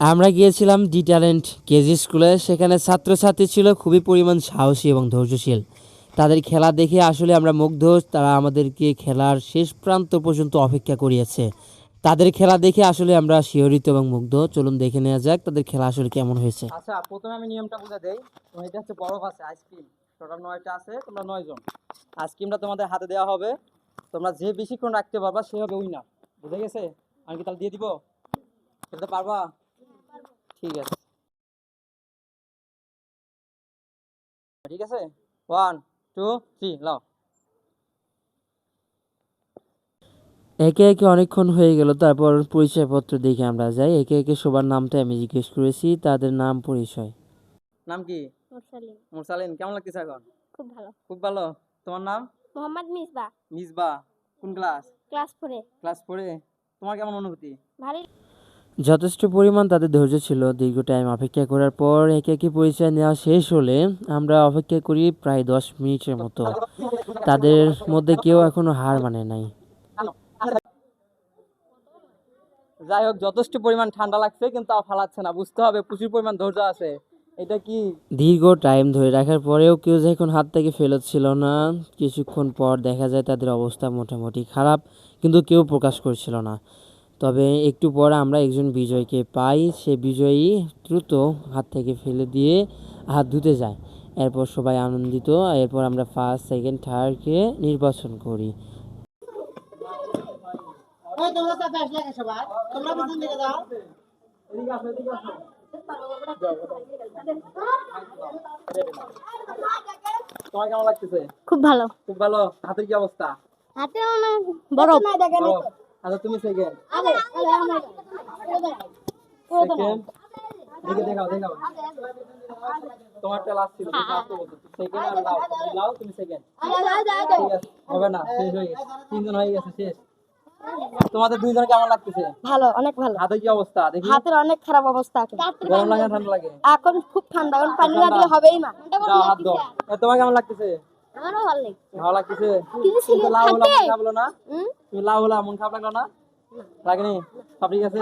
আমরা গিয়েছিলাম D talent KG স্কুলে, সেখানে ছাত্রছাত্রী ছিল খুবই পরিমাণ সাহসী এবং ধৈর্যশীল। তাদের খেলা দেখে আসলে আমরা মুগ্ধ, তারা আমাদেরকে খেলার শেষ প্রান্ত পর্যন্ত অপেক্ষা করিয়েছে। তাদের খেলা দেখে আসলে আমরা শিহরিত এবং মুগ্ধ। চলুন দেখে নেওয়া যাক তাদের খেলা আসলে কেমন হয়েছে। আচ্ছা প্রথমে আমি নিয়মটা বুঝে দেই। তো এটা হচ্ছে বরফ আছে আইসক্রিম টোটাল নয়টা আছে, তোমরা নয় জন। আইসক্রিমটা তোমাদের হাতে দেওয়া হবে। তোমরা যে বেশিক্ষণ রাখতে পারবা, সে হবে উইনার বুঝে গেছে? আমি কি তাহলে দিয়ে দিব? খেলতে পারবা? ঠিক আছে। ঠিক আছে? ওয়ান টু থ্রি লাও একে একে অনেকক্ষণ হয়ে গেল তারপর পরিচয়পত্র দেখে আমরা যাই। একে একে সবার নামটা আমি জিজ্ঞেস করেছি তাদের নাম পরিচয়। নাম কি? মুরসালিন। মুরসালিন কেমন লাগতেছে এখন? খুব ভালো। খুব ভালো? তোমার নাম? মোহাম্মদ মিসবা। মিসবা কোন ক্লাস? ক্লাস ফোরে। ক্লাস ফোরে? তোমার কেমন অনুভূতি? ভারী যথেষ্ট পরিমাণ তাদের ধৈর্য ছিল। দীর্ঘ টাইম অপেক্ষা করার পর একে একে পরিচয় নেওয়া শেষ হলে আমরা অপেক্ষা করি প্রায় দশ মিনিটের মতো। তাদের মধ্যে কেউ এখনও হার মানে নাই। যাই হোক যথেষ্ট পরিমাণ ঠান্ডা লাগছে কিন্তু তাও ফালাচ্ছে না। বুঝতে হবে প্রচুর পরিমাণ ধৈর্য আছে। এটা কি? দীর্ঘ টাইম ধরে রাখার পরেও কেউ যখন হাত থেকে ফেরোচ্ছিল না। কিছুক্ষণ পর দেখা যায় তাদের অবস্থা মোটামুটি খারাপ কিন্তু কেউ প্রকাশ করছিল না। তবে একটু পর আমরা একজন বিজয়কে পাই। সে বিজয়ী দ্রুত হাত থেকে ফেলে দিয়ে হাত ধুতে যায়। এরপর সবাই আনন্দিত। এরপর আমরা ফার্স্ট সেকেন্ড থার্ডকে নির্বাচন করি। তোমার কেমন লাগতেছে? খুব ভালো। খুব ভালো। হাতের কি অবস্থা? হাতে বড় আচ্ছা তুমি সেকেন্ড সেকেন্ড দেখে দেখাও দেখাও তোমারটা লাস্ট ছিল সেকেন্ড আর লাও তুমি লাও তুমি সেকেন্ড ঠিক আছে হবে না শেষ হয়ে গেছে তিনজন হয়ে গেছে শেষ তোমাদের দুইজন কেমন লাগতেছে ভালো অনেক ভালো হাতের কি অবস্থা দেখি হাতের অনেক খারাপ অবস্থা এখন গরম লাগে ঠান্ডা লাগে এখন খুব ঠান্ডা এখন পানি না দিলে হবেই না যাও হাত দাও এ, তোমার কেমন লাগতেছে আমারও ভালো লাগছে ভালো লাগতেছে মন না হুম? তুমি লাউ হলা মন খারাপ লাগল না? লাগেনি সব ঠিক আছে?